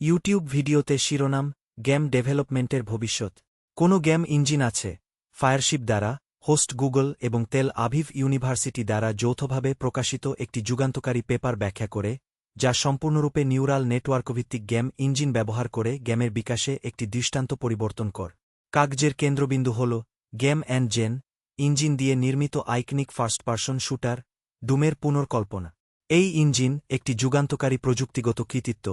YouTube ভিডিওতে শিরোনাম, game ডেভেলপমেন্টের ভবিষ্যৎ। কোনো গেম ইঞ্জিন আছে, ফায়ারশিপ দ্বারা, হোস্ট গুগল এবং তেল আভিভ ইউনিভার্সিটি দ্বারা যৌথভাবে প্রকাশিত একটি যুগান্তকারী পেপার ব্যাখ্যা করে, যা সম্পূর্ণরূপে নিউরাল নেটওয়ার্কভিত্তিক গেম ইঞ্জিন ব্যবহার করে গেমের বিকাশে একটি দৃষ্টান্ত পরিবর্তন কর। কাগজের কেন্দ্রবিন্দু হল, গেম অ্যান্ড জেন, ইঞ্জিন দিয়ে নির্মিত আইকনিক ফার্স্ট পার্সন শুটার, ডুমের পুনর্কল্পনা। এই ইঞ্জিন একটি যুগান্তকারী প্রযুক্তিগত কৃতিত্ব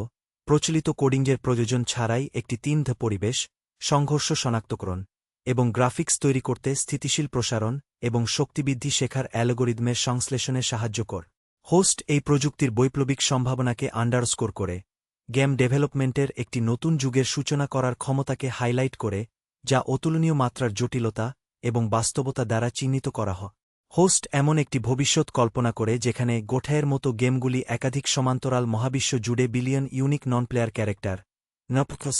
প্রচলিত কোডিংয়ের প্রয়োজন ছাড়াই একটি তিনধ পরিবেশ, সংঘর্ষ শনাক্তকরণ এবং গ্রাফিক্স তৈরি করতে স্থিতিশীল প্রসারণ এবং শক্তিবৃদ্ধি শেখার অ্যালগোরিদমের সংশ্লেষণে সাহায্য কর। হোস্ট এই প্রযুক্তির বৈপ্লবিক সম্ভাবনাকে আন্ডারস্কোর করে, গেম ডেভেলপমেন্টের একটি নতুন যুগের সূচনা করার ক্ষমতাকে হাইলাইট করে, যা অতুলনীয় মাত্রার জটিলতা এবং বাস্তবতা দ্বারা চিহ্নিত করা হয়। হোস্ট এমন একটি ভবিষ্যৎ কল্পনা করে যেখানে গোঠায়ের মতো গেমগুলি একাধিক সমান্তরাল মহাবিশ্ব জুড়ে billion unique non player character, নপকস,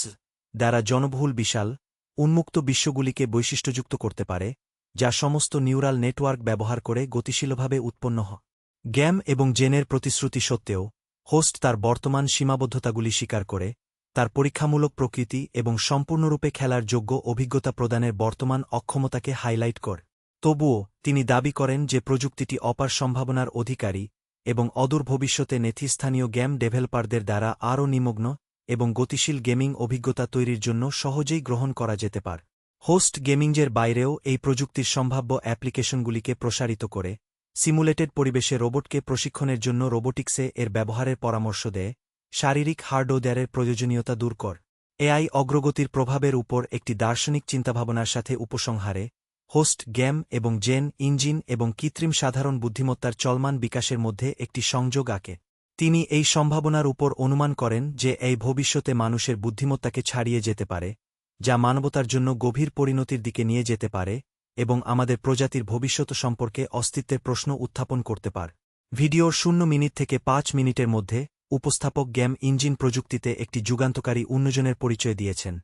দ্বারা জনবহুল বিশাল, উন্মুক্ত বিশ্বগুলিকে বৈশিষ্ট্যযুক্ত করতে পারে, যা সমস্ত নিউরাল নেটওয়ার্ক ব্যবহার করে গতিশীলভাবে উৎপন্ন হয়। গ্যাম এবং জেনের প্রতিশ্রুতি সত্ত্বেও, হোস্ট তার বর্তমান সীমাবদ্ধতাগুলি স্বীকার করে, তার পরীক্ষামূলক প্রকৃতি এবং সম্পূর্ণরূপে খেলার যোগ্য অভিজ্ঞতা প্রদানের বর্তমান অক্ষমতাকে হাইলাইট কর। তবুও তিনি দাবি করেন যে প্রযুক্তিটি অপার সম্ভাবনার অধিকারী এবং অদূর ভবিষ্যতে নেথিস্থানীয় গেম ডেভেলপারদের দ্বারা আরও নিমগ্ন এবং গতিশীল গেমিং অভিজ্ঞতা তৈরির জন্য সহজেই গ্রহণ করা যেতে পার। হোস্ট গেমিংয়ের বাইরেও এই প্রযুক্তির সম্ভাব্য অ্যাপ্লিকেশনগুলিকে প্রসারিত করে, সিমুলেটেড পরিবেশে রোবটকে প্রশিক্ষণের জন্য রোবোটিক্সে এর ব্যবহারের পরামর্শ দেয়, শারীরিক হার্ডওয়্যারের প্রয়োজনীয়তা দূর কর, এআই অগ্রগতির প্রভাবের উপর একটি দার্শনিক চিন্তাভাবনার সাথে উপসংহারে হোস্ট, গেম এবং জেন, ইঞ্জিন এবং কৃত্রিম সাধারণ বুদ্ধিমত্তার চলমান বিকাশের মধ্যে একটি সংযোগ আঁকে। তিনি এই সম্ভাবনার উপর অনুমান করেন যে এই ভবিষ্যতে মানুষের বুদ্ধিমত্তাকে ছাড়িয়ে যেতে পারে, যা মানবতার জন্য গভীর পরিণতির দিকে নিয়ে যেতে পারে এবং আমাদের প্রজাতির ভবিষ্যৎ সম্পর্কে অস্তিত্বের প্রশ্ন উত্থাপন করতে পার। ভিডিওর শূন্য মিনিট থেকে পাঁচ মিনিটের মধ্যে উপস্থাপক গেম ইঞ্জিন প্রযুক্তিতে একটি যুগান্তকারী উন্নয়নের পরিচয় দিয়েছেন।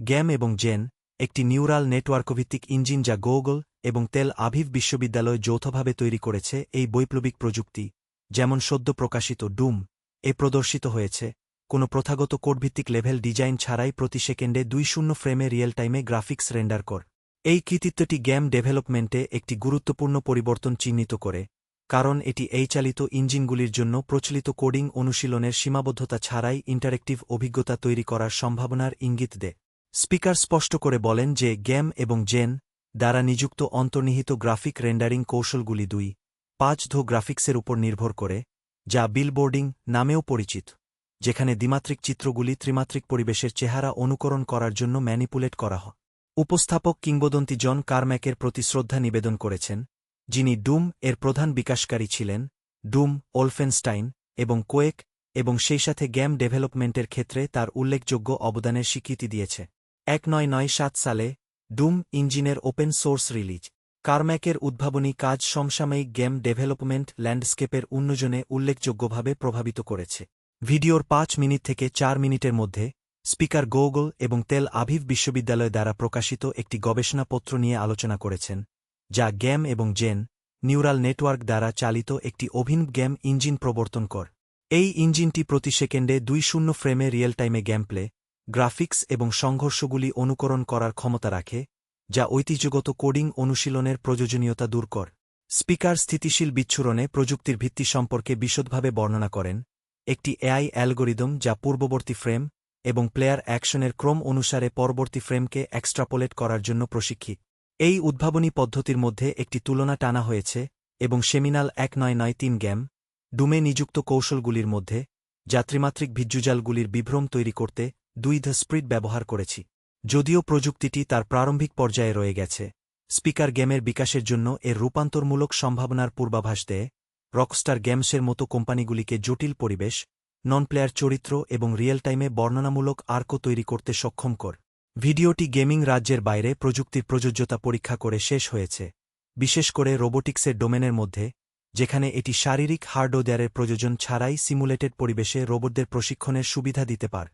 গেম এবং জেন একটি নিউরাল নেটওয়ার্কভিত্তিক ইঞ্জিন যা গুগল এবং তেল আভিভ বিশ্ববিদ্যালয় যৌথভাবে তৈরি করেছে এই বৈপ্লবিক প্রযুক্তি, যেমন সদ্য প্রকাশিত ডুম, এ প্রদর্শিত হয়েছে। কোনো প্রথাগত কোডভিত্তিক লেভেল ডিজাইন ছাড়াই প্রতি সেকেন্ডে দুই শূন্য ফ্রেমে রিয়েল টাইমে গ্রাফিক্স রেন্ডার কর। এই কৃতিত্বটি গেম ডেভেলপমেন্টে একটি গুরুত্বপূর্ণ পরিবর্তন চিহ্নিত করে, কারণ এটি এই চালিত ইঞ্জিনগুলির জন্য প্রচলিত কোডিং অনুশীলনের সীমাবদ্ধতা ছাড়াই ইন্টারেক্টিভ অভিজ্ঞতা তৈরি করার সম্ভাবনার ইঙ্গিত দেয়। স্পিকার স্পষ্ট করে বলেন যে গেম এবং জেন দ্বারা নিযুক্ত অন্তর্নিহিত গ্রাফিক রেন্ডারিং কৌশলগুলি দুই, পাঁচ ধো গ্রাফিক্সের উপর নির্ভর করে, যা বিলবোর্ডিং নামেও পরিচিত, যেখানে দ্বিমাত্রিক চিত্রগুলি ত্রিমাত্রিক পরিবেশের চেহারা অনুকরণ করার জন্য ম্যানিপুলেট করা হয়। উপস্থাপক কিংবদন্তি জন কারম্যাকের প্রতি শ্রদ্ধা নিবেদন করেছেন, যিনি ডুম এর প্রধান বিকাশকারী ছিলেন, ডুম, ওলফেনস্টাইন এবং কোয়েক এবং সেই সাথে গেম ডেভেলপমেন্টের ক্ষেত্রে তার উল্লেখযোগ্য অবদানের স্বীকৃতি দিয়েছে। এক নয় নয় সাত সালে, ডুম ইঞ্জিনের ওপেন সোর্স রিলিজ। কারম্যাকের উদ্ভাবনী কাজ সমসাময়িক গেম ডেভেলপমেন্ট ল্যান্ডস্কেপের উন্নয়নে উল্লেখযোগ্যভাবে প্রভাবিত করেছে। ভিডিওর পাঁচ মিনিট থেকে চার মিনিটের মধ্যে, স্পিকার গোগল এবং তেল আভিভ বিশ্ববিদ্যালয় দ্বারা প্রকাশিত একটি গবেষণাপত্র নিয়ে আলোচনা করেছেন, যা গেম এবং জেন, নিউরাল নেটওয়ার্ক দ্বারা চালিত একটি অভিনব গেম ইঞ্জিন প্রবর্তন কর। এই ইঞ্জিনটি প্রতি সেকেন্ডে দুই শূন্য ফ্রেমে রিয়েল টাইমে গেমপ্লে গ্রাফিক্স এবং সংঘর্ষগুলি অনুকরণ করার ক্ষমতা রাখে, যা ঐতিহ্যগত কোডিং অনুশীলনের প্রয়োজনীয়তা দূর কর। স্পিকার স্থিতিশীল বিচ্ছুরণে প্রযুক্তির ভিত্তি সম্পর্কে বিশদভাবে বর্ণনা করেন, একটি এআই অ্যালগোরিদম যা পূর্ববর্তী ফ্রেম এবং প্লেয়ার অ্যাকশনের ক্রম অনুসারে পরবর্তী ফ্রেমকে এক্সট্রাপোলেট করার জন্য প্রশিক্ষিত। এই উদ্ভাবনী পদ্ধতির মধ্যে একটি তুলনা টানা হয়েছে এবং সেমিনাল এক নয় নয় তিন গেম ডুমে নিযুক্ত কৌশলগুলির মধ্যে যাত্রীমাত্রিক ভিজ্জুজালগুলির বিভ্রম তৈরি করতে দুই দ্য স্প্রিট ব্যবহার করেছি। যদিও প্রযুক্তিটি তার প্রারম্ভিক পর্যায়ে রয়ে গেছে। স্পিকার গেমের বিকাশের জন্য এর রূপান্তরমূলক সম্ভাবনার পূর্বাভাস দেয়। রকস্টার গেমসের মতো কোম্পানিগুলিকে জটিল পরিবেশ নন প্লেয়ার চরিত্র এবং রিয়েল টাইমে বর্ণনামূলক আর্ক তৈরি করতে সক্ষম কর। ভিডিওটি গেমিং রাজ্যের বাইরে প্রযুক্তির প্রযোজ্যতা পরীক্ষা করে শেষ হয়েছে। বিশেষ করে রোবোটিক্সের ডোমেনের মধ্যে, যেখানে এটি শারীরিক হার্ডওয়্যারের প্রয়োজন ছাড়াই সিমুলেটেড পরিবেশে রোবটদের প্রশিক্ষণের সুবিধা দিতে পার।